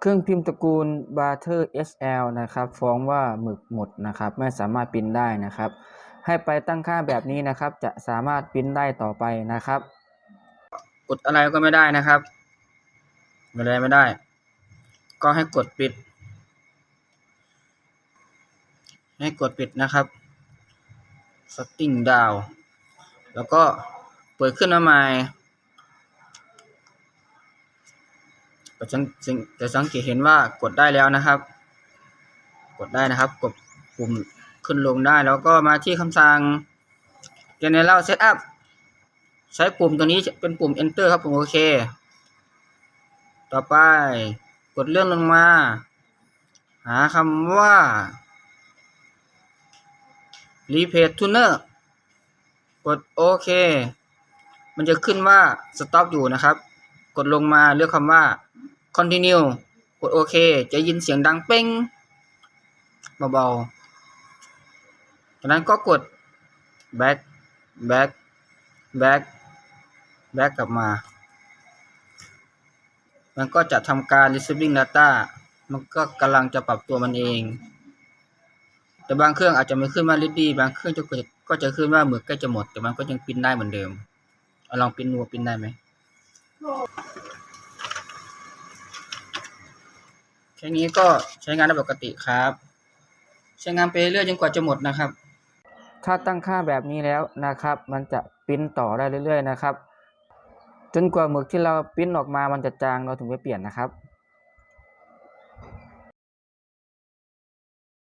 เครื่องพิมพ์ตระกูล Butter SL นะครับ ฟ้องว่าหมึกหมดนะครับ ไม่สามารถปริ้นได้นะครับ ให้ไปตั้งค่าแบบนี้นะครับ จะสามารถปริ้นได้ต่อไปนะครับ กดอะไรก็ไม่ได้นะครับไม่ได้ไม่ได้ ก็ให้กดปิด ให้กดปิดนะครับ setting down แล้วก็เปิดขึ้นมาใหม่ แต่สังสังแต่สังเกตเห็นว่ากดได้แล้วนะครับ กดได้นะครับ กดปุ่มขึ้นลงได้ แล้วก็มาที่คำสั่ง general setup ใช้ปุ่มตัวนี้เป็นปุ่ม enter ครับผมโอเค ต่อไปกดเลื่อนลงมา หาคำว่า replace tuner กดโอเค มันจะขึ้นว่า stop อยู่นะครับ กดลงมาเลือกคำว่า continue กดโอเค จะยินเสียงดังเป้งเบาๆจากนั้นก็กด back back back back กลับมา มันก็จะทำการ receiving data มันก็กำลังจะปรับตัวมันเอง แต่บางเครื่องอาจจะไม่ขึ้นว่า ready บางเครื่องจะก็จะขึ้นว่าหมึกใกล้จะหมด แต่มันก็ยังปริ้นได้เหมือนเดิม เอาลองปริ้นดูว่าปริ้นได้ไหม แค่นี้ก็ใช้งานได้ปกติครับ ใช้งานไปเรื่อยจนกว่าจะหมดนะครับ ถ้าตั้งค่าแบบนี้แล้วนะครับ มันจะปิ้นต่อได้เรื่อย ๆ นะครับ จนกว่าหมึกที่เราปิ้นออกมามันจะจางเราถึงไปเปลี่ยนนะครับ